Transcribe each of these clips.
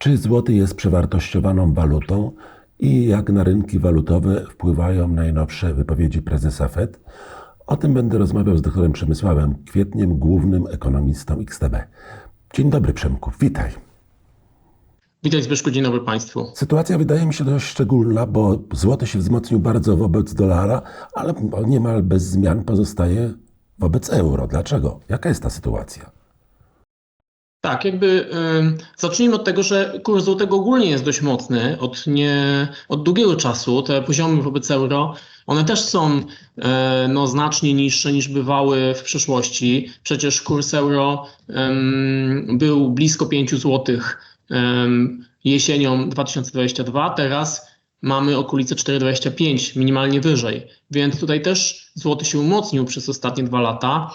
Czy złoty jest przewartościowaną walutą i jak na rynki walutowe wpływają najnowsze wypowiedzi prezesa Fed? O tym będę rozmawiał z doktorem Przemysławem Kwietniem, głównym ekonomistą XTB. Dzień dobry Przemku, witaj. Witaj Zbyszku, dzień dobry Państwu. Sytuacja wydaje mi się dość szczególna, bo złoty się wzmocnił bardzo wobec dolara, ale niemal bez zmian pozostaje wobec euro. Dlaczego? Jaka jest ta sytuacja? Tak, jakby zacznijmy od tego, że kurs złotego ogólnie jest dość mocny od, nie, od długiego czasu. Te poziomy wobec euro, one też są y, no, znacznie niższe niż bywały w przeszłości. Przecież kurs euro był blisko 5 złotych jesienią 2022, teraz mamy okolice 4,25, minimalnie wyżej. Więc tutaj też złoty się umocnił przez ostatnie dwa lata.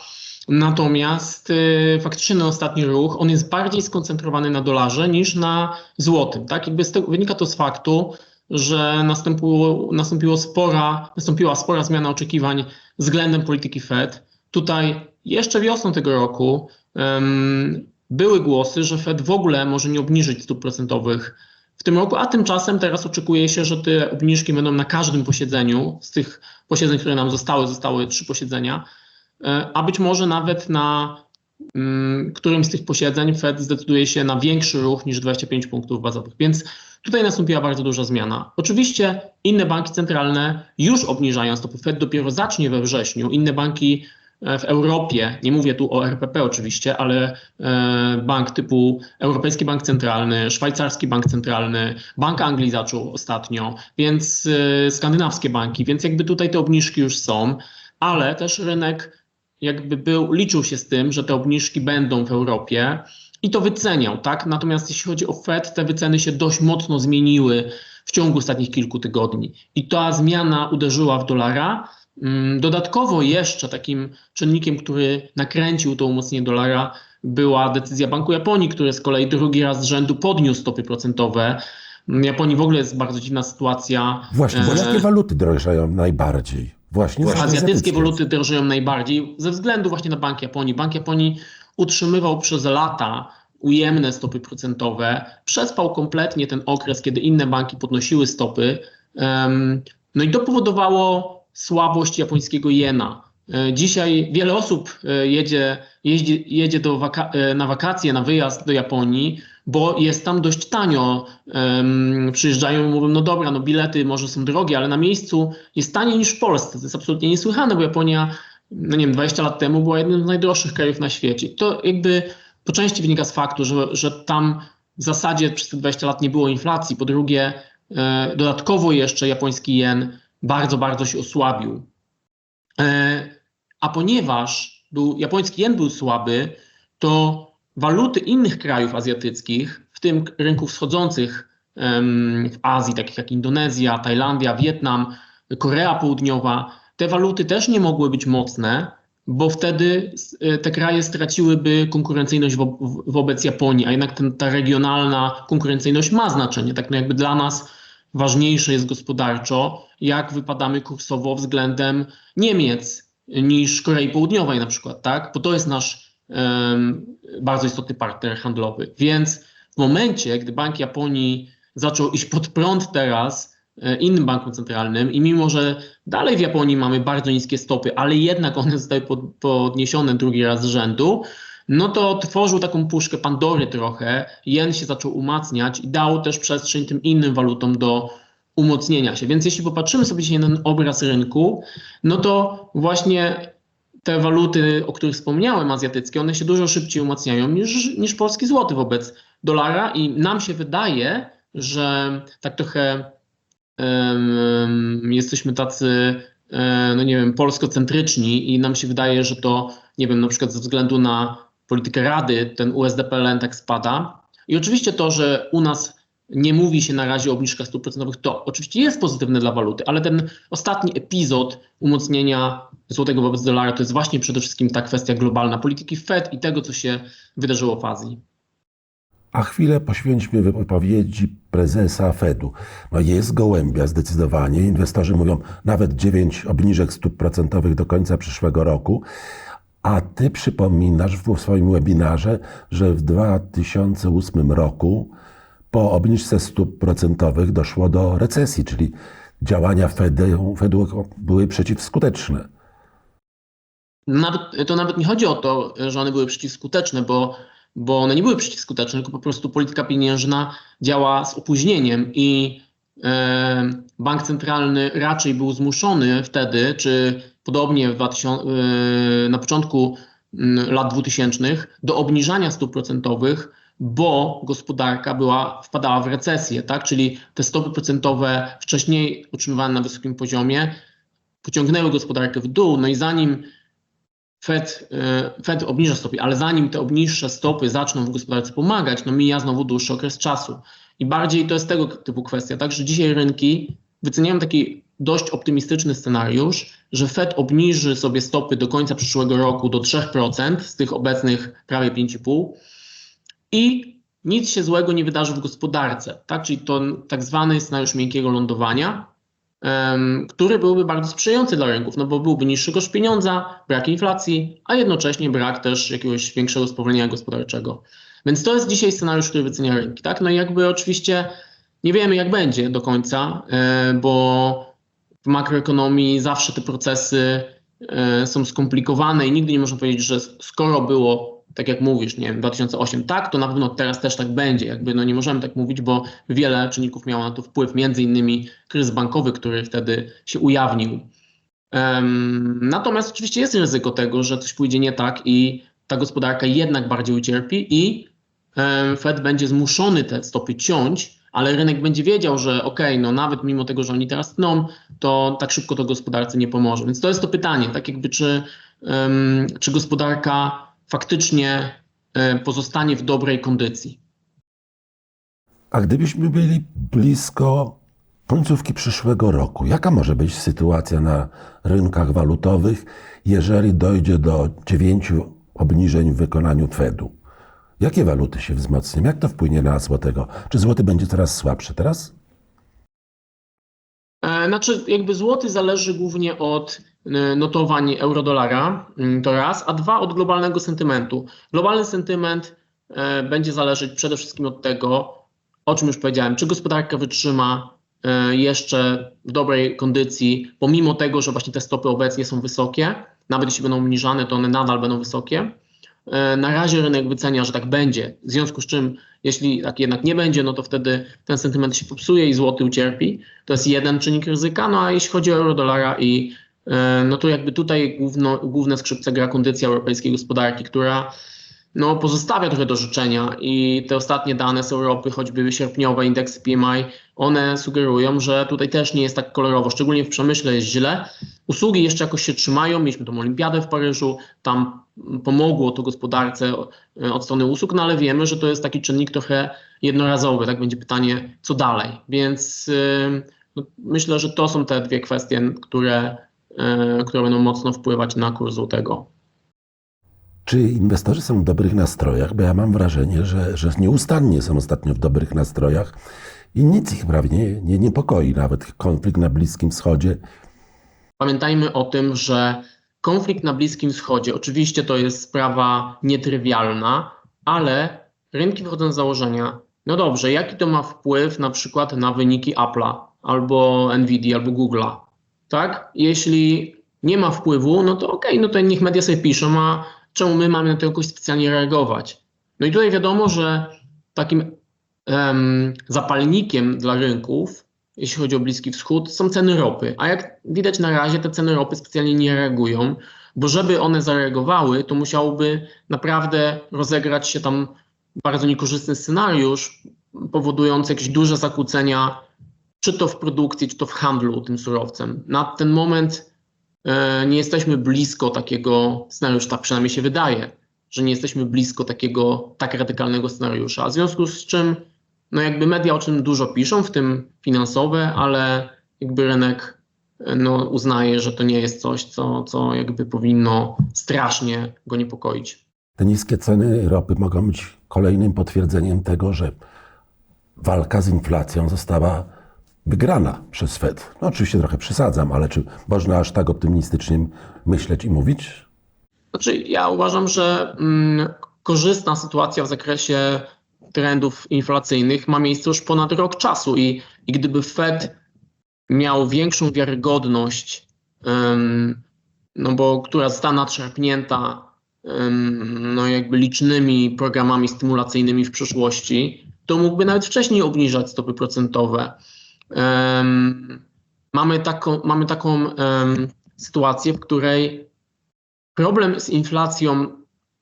Natomiast y, faktycznie na ostatni ruch on jest bardziej skoncentrowany na dolarze niż na złotym. Tak? Jakby tego, wynika to z faktu, że nastąpiło, nastąpiło spora, nastąpiła spora zmiana oczekiwań względem polityki Fed. Tutaj jeszcze wiosną tego roku um, były głosy, że Fed w ogóle może nie obniżyć stóp procentowych w tym roku, a tymczasem teraz oczekuje się, że te obniżki będą na każdym posiedzeniu. Z tych posiedzeń, które nam zostały, zostały trzy posiedzenia, a być może nawet na mm, którymś z tych posiedzeń Fed zdecyduje się na większy ruch niż 25 punktów bazowych. Więc tutaj nastąpiła bardzo duża zmiana. Oczywiście inne banki centralne już obniżają stopy. Fed dopiero zacznie we wrześniu. Inne banki w Europie, nie mówię tu o RPP oczywiście, ale e, bank typu Europejski Bank Centralny, Szwajcarski Bank Centralny, Bank Anglii zaczął ostatnio, więc e, skandynawskie banki, więc jakby tutaj te obniżki już są, ale też rynek jakby był, liczył się z tym, że te obniżki będą w Europie i to wyceniał, tak? Natomiast jeśli chodzi o Fed, te wyceny się dość mocno zmieniły w ciągu ostatnich kilku tygodni i ta zmiana uderzyła w dolara, Mm, dodatkowo jeszcze takim czynnikiem, który nakręcił to umocnienie dolara, była decyzja Banku Japonii, który z kolei drugi raz z rzędu podniósł stopy procentowe. W Japonii w ogóle jest bardzo dziwna sytuacja. Właśnie, bo jakie E, waluty drożeją najbardziej? Właśnie, Azjatyckie azjatyckie. waluty drożeją najbardziej ze względu właśnie na Bank Japonii. Bank Japonii utrzymywał przez lata ujemne stopy procentowe, przespał kompletnie ten okres, kiedy inne banki podnosiły stopy. No i to powodowało słabość japońskiego jena. E, Dzisiaj wiele osób e, jedzie, jeździ, jedzie do waka e, na wakacje, na wyjazd do Japonii, bo jest tam dość tanio. Um, przyjeżdżają i mówią, no dobra, no bilety może są drogie, ale na miejscu jest taniej niż w Polsce. To jest absolutnie niesłychane, bo Japonia, no nie wiem, 20 lat temu była jednym z najdroższych krajów na świecie. To jakby po części wynika z faktu, że, że tam w zasadzie przez te 20 lat nie było inflacji. Po drugie, dodatkowo jeszcze japoński jen bardzo, bardzo się osłabił. A ponieważ był, japoński jen był słaby, to waluty innych krajów azjatyckich, w tym rynków wschodzących w Azji, takich jak Indonezja, Tajlandia, Wietnam, Korea Południowa, te waluty też nie mogły być mocne, bo wtedy e, te kraje straciłyby konkurencyjność wo wobec Japonii, a jednak ten, ta regionalna konkurencyjność ma znaczenie. Tak no jakby dla nas ważniejsze jest gospodarczo, jak wypadamy kursowo względem Niemiec niż Korei Południowej na przykład, tak? Bo to jest nasz um, bardzo istotny partner handlowy. Więc w momencie, gdy Bank Japonii zaczął iść pod prąd teraz e, innym bankom centralnym i mimo, że dalej w Japonii mamy bardzo niskie stopy, ale jednak one zostały pod, podniesione drugi raz z rzędu, no to tworzył taką puszkę Pandory trochę, jen się zaczął umacniać i dał też przestrzeń tym innym walutom do umocnienia się. Więc jeśli popatrzymy sobie dzisiaj na ten obraz rynku, no to właśnie te waluty, o których wspomniałem, azjatyckie, one się dużo szybciej umacniają niż, niż polski złoty wobec dolara i nam się wydaje, że tak trochę um, jesteśmy tacy, um, no nie wiem, polskocentryczni i nam się wydaje, że to, nie wiem, na przykład ze względu na politykę Rady ten USD-PLN tak spada. I oczywiście to, że u nas nie mówi się na razie o obniżkach stóp procentowych, to oczywiście jest pozytywne dla waluty, ale ten ostatni epizod umocnienia złotego wobec dolara to jest właśnie przede wszystkim ta kwestia globalna polityki Fed i tego, co się wydarzyło w Azji. A chwilę poświęćmy wypowiedzi prezesa Fedu. No jest gołębia zdecydowanie. Inwestorzy mówią nawet 9 obniżek stóp procentowych do końca przyszłego roku. A ty przypominasz w swoim webinarze, że w 2008 roku po obniżce stóp procentowych doszło do recesji, czyli działania Fedu, Fedu były przeciwskuteczne. Nawet, to nawet nie chodzi o to, że one były przeciwskuteczne, bo, bo one nie były przeciwskuteczne, tylko po prostu polityka pieniężna działa z opóźnieniem i e, bank centralny raczej był zmuszony wtedy, czy podobnie w 2000, e, na początku m, lat 2000 do obniżania stóp procentowych, bo gospodarka była, wpadała w recesję, tak? Czyli te stopy procentowe wcześniej utrzymywane na wysokim poziomie pociągnęły gospodarkę w dół, no i zanim Fed, e, Fed obniża stopy, ale zanim te obniższe stopy zaczną w gospodarce pomagać, no mija znowu dłuższy okres czasu. I bardziej to jest tego typu kwestia, tak, że dzisiaj rynki wyceniają taki dość optymistyczny scenariusz, że Fed obniży sobie stopy do końca przyszłego roku do 3% z tych obecnych prawie 5,5% i nic się złego nie wydarzy w gospodarce, tak, czyli to tak zwany scenariusz miękkiego lądowania, em, który byłby bardzo sprzyjający dla rynków, no bo byłby niższy koszt pieniądza, brak inflacji, a jednocześnie brak też jakiegoś większego spowolnienia gospodarczego. Więc to jest dzisiaj scenariusz, który wycenia rynki, tak? No i jakby oczywiście nie wiemy, jak będzie do końca, e, bo w makroekonomii zawsze te procesy e, są skomplikowane i nigdy nie można powiedzieć, że skoro było, tak jak mówisz, nie wiem, 2008 tak, to na pewno teraz też tak będzie. Jakby no nie możemy tak mówić, bo wiele czynników miało na to wpływ, między innymi kryzys bankowy, który wtedy się ujawnił. Em, Natomiast oczywiście jest ryzyko tego, że coś pójdzie nie tak i ta gospodarka jednak bardziej ucierpi i em, Fed będzie zmuszony te stopy ciąć, ale rynek będzie wiedział, że okej, no nawet mimo tego, że oni teraz tną, to tak szybko to gospodarce nie pomoże. Więc to jest to pytanie, tak jakby czy, em, czy gospodarka faktycznie e, pozostanie w dobrej kondycji. A gdybyśmy byli blisko końcówki przyszłego roku, jaka może być sytuacja na rynkach walutowych, jeżeli dojdzie do dziewięciu obniżeń w wykonaniu Fedu? Jakie waluty się wzmocnią? Jak to wpłynie na złotego? Czy złoty będzie coraz słabszy teraz? E, Znaczy, jakby złoty zależy głównie od notowań euro-dolara, mm, to raz, a dwa od globalnego sentymentu. Globalny sentyment e, będzie zależeć przede wszystkim od tego, o czym już powiedziałem, czy gospodarka wytrzyma jeszcze w dobrej kondycji, pomimo tego, że właśnie te stopy obecnie są wysokie, nawet jeśli będą obniżane, to one nadal będą wysokie. Na razie rynek wycenia, że tak będzie, w związku z czym, jeśli tak jednak nie będzie, no to wtedy ten sentyment się popsuje i złoty ucierpi. To jest jeden czynnik ryzyka. No a jeśli chodzi o euro-dolara i no to jakby tutaj główno, główne skrzypce gra kondycja europejskiej gospodarki, która no, pozostawia trochę do życzenia i te ostatnie dane z Europy, choćby sierpniowe indeksy PMI, one sugerują, że tutaj też nie jest tak kolorowo, szczególnie w przemyśle jest źle. Usługi jeszcze jakoś się trzymają, mieliśmy tą olimpiadę w Paryżu, tam pomogło to gospodarce e, od strony usług, no ale wiemy, że to jest taki czynnik trochę jednorazowy, tak będzie pytanie, co dalej. Więc yy, no, myślę, że to są te dwie kwestie, które, które będą mocno wpływać na kurs złotego. Czy inwestorzy są w dobrych nastrojach? Bo ja mam wrażenie, że, że nieustannie są ostatnio w dobrych nastrojach i nic ich prawie nie, nie niepokoi, nawet konflikt na Bliskim Wschodzie. Pamiętajmy o tym, że konflikt na Bliskim Wschodzie, oczywiście to jest sprawa nietrywialna, ale rynki wychodzą z założenia, no dobrze, jaki to ma wpływ na przykład na wyniki Apple'a, albo Nvidia, albo Google'a, tak? Jeśli nie ma wpływu, no to okej, no to niech media sobie piszą, a czemu my mamy na to jakoś specjalnie reagować? No i tutaj wiadomo, że takim em, zapalnikiem dla rynków, jeśli chodzi o Bliski Wschód, są ceny ropy. A jak widać na razie, te ceny ropy specjalnie nie reagują, bo żeby one zareagowały, to musiałoby naprawdę rozegrać się tam bardzo niekorzystny scenariusz, powodujący jakieś duże zakłócenia, czy to w produkcji, czy to w handlu tym surowcem. Na ten moment e, nie jesteśmy blisko takiego scenariusza, tak przynajmniej się wydaje, że nie jesteśmy blisko takiego tak radykalnego scenariusza. W związku z czym, no jakby media o czym dużo piszą, w tym finansowe, ale jakby rynek e, no, uznaje, że to nie jest coś, co, co jakby powinno strasznie go niepokoić. Te niskie ceny ropy mogą być kolejnym potwierdzeniem tego, że walka z inflacją została wygrana przez Fed. No oczywiście trochę przesadzam, ale czy można aż tak optymistycznie myśleć i mówić? Znaczy, ja uważam, że mm, korzystna sytuacja w zakresie trendów inflacyjnych ma miejsce już ponad rok czasu i, i gdyby Fed miał większą wiarygodność, no bo która została nadszarpnięta no jakby licznymi programami stymulacyjnymi w przyszłości, to mógłby nawet wcześniej obniżać stopy procentowe. Mamy taką, mamy taką sytuację, w której problem z inflacją,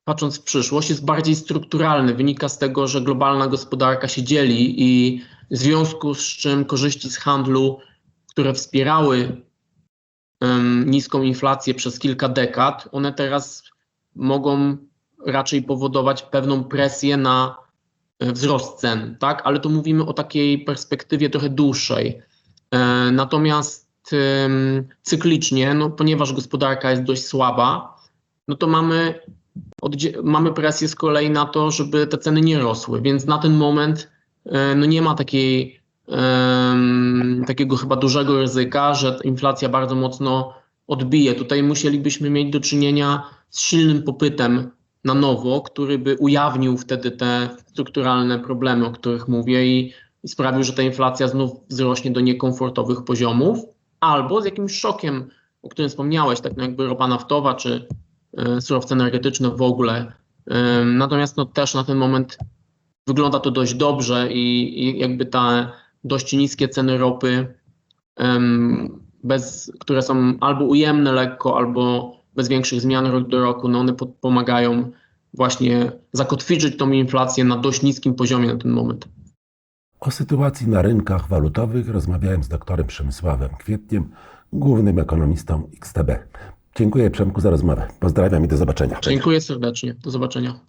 patrząc w przyszłość, jest bardziej strukturalny. Wynika z tego, że globalna gospodarka się dzieli i w związku z czym korzyści z handlu, które wspierały em, niską inflację przez kilka dekad, one teraz mogą raczej powodować pewną presję na wzrost cen, tak? Ale tu mówimy o takiej perspektywie trochę dłuższej. E, Natomiast cyklicznie, no, ponieważ gospodarka jest dość słaba, no to mamy, mamy presję z kolei na to, żeby te ceny nie rosły, więc na ten moment e, no nie ma takiej, em, takiego chyba dużego ryzyka, że inflacja bardzo mocno odbije. Tutaj musielibyśmy mieć do czynienia z silnym popytem na nowo, który by ujawnił wtedy te strukturalne problemy, o których mówię i, i sprawił, że ta inflacja znów wzrośnie do niekomfortowych poziomów, albo z jakimś szokiem, o którym wspomniałeś, tak jakby ropa naftowa czy e, surowce energetyczne w ogóle. Em, Natomiast no też na ten moment wygląda to dość dobrze i, i jakby te dość niskie ceny ropy, em, bez, które są albo ujemne lekko, albo bez większych zmian rok do roku, no one po, pomagają właśnie zakotwiczyć tą inflację na dość niskim poziomie na ten moment. O sytuacji na rynkach walutowych rozmawiałem z doktorem Przemysławem Kwietniem, głównym ekonomistą XTB. Dziękuję Przemku za rozmowę. Pozdrawiam i do zobaczenia. Dziękuję serdecznie. Do zobaczenia.